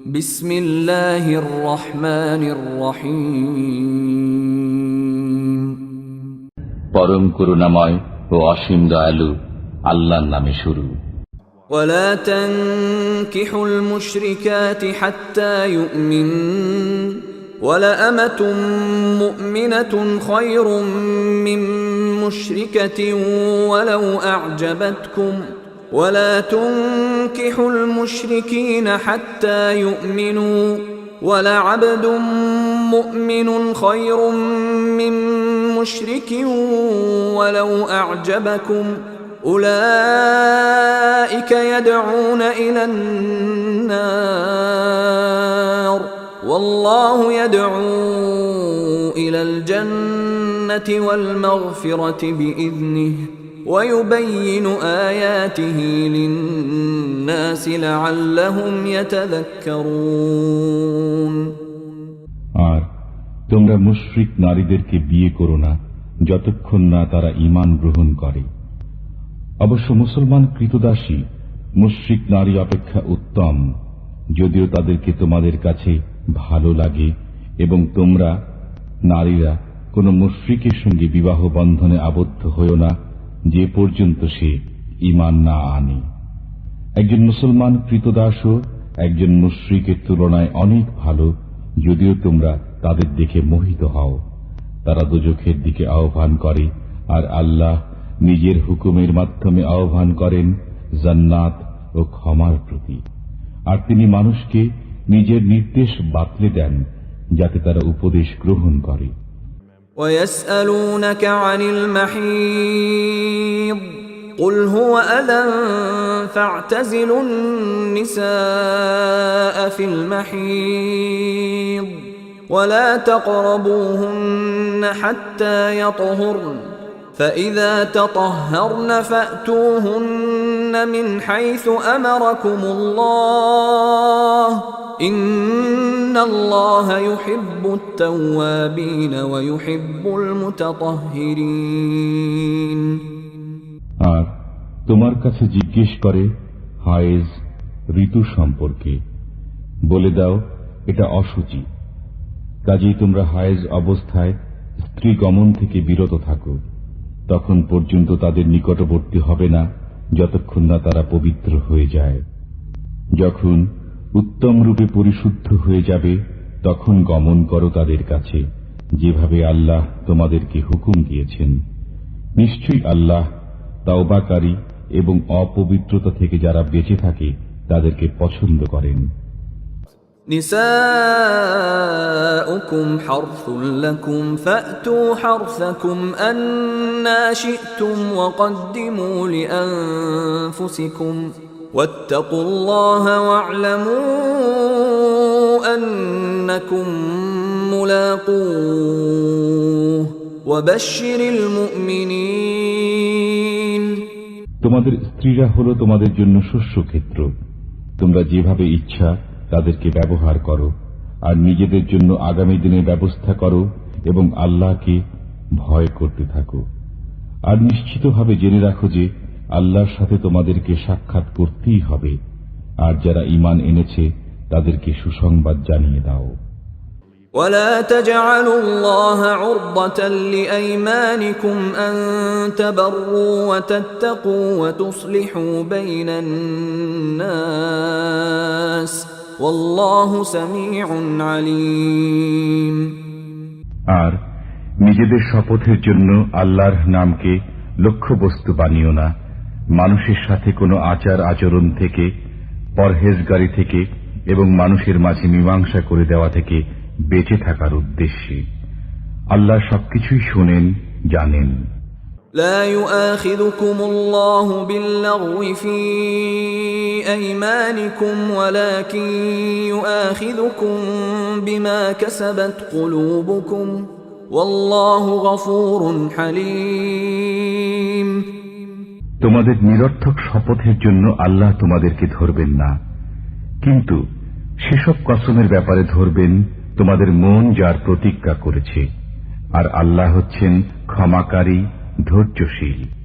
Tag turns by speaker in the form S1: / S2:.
S1: بسم الله الرحمن الرحيم
S2: পরম করুণাময় ও অসীম দয়ালু আল্লাহর নামে শুরু
S1: ولا تنكحوا المشركات حتى يؤمن ولأمة مؤمنة خير من مشركة ولو أعجبتكم ولا تنكحوا المشركين حتى يؤمنوا ولعبد مؤمن خير من مشرك ولو أعجبكم أولئك يدعون إلى النار والله يدعو إلى الجنة والمغفرة بإذنه ويبين آياته للناس لعلهم يتذكرون
S3: আর তোমরা মুশরিক নারীদেরকে বিয়ে করো না যতক্ষণ না তারা ঈমান গ্রহণ করে অবশ্য মুসলমান কৃতদাসী মুশরিক নারী অপেক্ষা উত্তম যদিও তাদেরকে তোমাদের কাছে ভালো লাগে এবং তোমরা নারীরা কোন মুশরিকের সঙ্গে বিবাহ বন্ধনে আবদ্ধ হও না যে পর্যন্ত সে ঈমান না আনে একজন মুসলমান কৃতদাসও একজন মুশ্রিকের তুলনায় অনেক ভালো যদিও তোমরা তাদের দেখে মোহিত হও তারা দুজখের দিকে আহ্বান করে আর আল্লাহ নিজের হুকুমের মাধ্যমে আহ্বান করেন জান্নাত ও ক্ষমার প্রতি আর তিনি মানুষকে নিজের নির্দেশ বাতলে দেন যাতে তারা উপদেশ গ্রহণ করে
S1: ويسألونك عن المحيض قل هو أذى فاعتزلوا النساء في المحيض ولا تقربوهن حتى يطهرن فإذا تطهرن فأتوهن من حيث أمركم الله إن الله يحب التوابين ويحب المتطهرين
S3: আর তোমার কাছে জিজ্ঞেস করে, হায়েজ, ঋতু সম্পর্কে। বলে দাও, এটা অসুচি। কাজেই তোমরা হায়েজ অবস্থায় স্ত্রী গমন থেকে বিরত থাকো। তখন পর্যন্ত তাদের নিকটবর্তী হবে না, যতক্ষণ না তারা পবিত্র হয়ে যায়। যখন উত্তম রূপে পরিশুদ্ধ হয়ে যাবে, তখন গমন করো তাদের কাছে, যেভাবে আল্লাহ তোমাদেরকে হুকুম দিয়েছেন। নিশ্চয়ই আল্লাহ তাওবাকারী এবং অপবিত্রতা থেকে যারা বেঁচে থাকে তাদেরকে পছন্দ করেন
S1: نساؤكم حرث لكم فأتوا حرثكم أنا شئتم وقدموا لأنفسكم واتقوا الله واعلموا أنكم ملاقوه وبشر المؤمنين
S3: তোমাদের স্ত্রীরা হলো তোমাদের জন্য শস্যক্ষেত্র তোমরা যেভাবে ইচ্ছা তাদেরকে ব্যবহার করো, আর নিজেদের জন্য আগামী দিনের ব্যবস্থা করো এবং আল্লাহকে ভয় করতে থাকো। আর নিশ্চিতভাবে জেনে রাখো যে আল্লাহর সাথে তোমাদেরকে সাক্ষাৎ করতেই হবে, আর যারা ইমান এনেছে তাদেরকে সুসংবাদ জানিয়ে দাও।
S1: ولا تجعلوا الله عرضة لأيمانكم أن تبروا وتتقوا وتصلحوا بين الناس والله سميع عليم
S3: আর নিজেদের শপথের জন্য আল্লাহর নামকে লক্ষ্যবস্তু বানিও না মানুষের সাথে কোনো আচার আচরণ থেকে পরহেজগারি থেকে এবং মানুষের মাঝে মীমাংসা করে দেওয়া থেকে বেঁচে থাকার উদ্দেশ্যে আল্লাহ সবকিছুই শোনেন জানেন
S1: لا يؤاخذكم الله باللغو في أيمانكم ولكن يؤاخذكم بما كسبت قلوبكم والله غفور حليم
S3: তোমাদের নিরর্থক শপথের জন্য আল্লাহ তোমাদেরকে ধরবেন না কিন্তু সেসব কসমের ব্যাপারে ধরবেন তোমাদের মন যার প্রতিজ্ঞা করেছে আর আল্লাহ হচ্ছেন ক্ষমাকারী ধৈর্যশীল।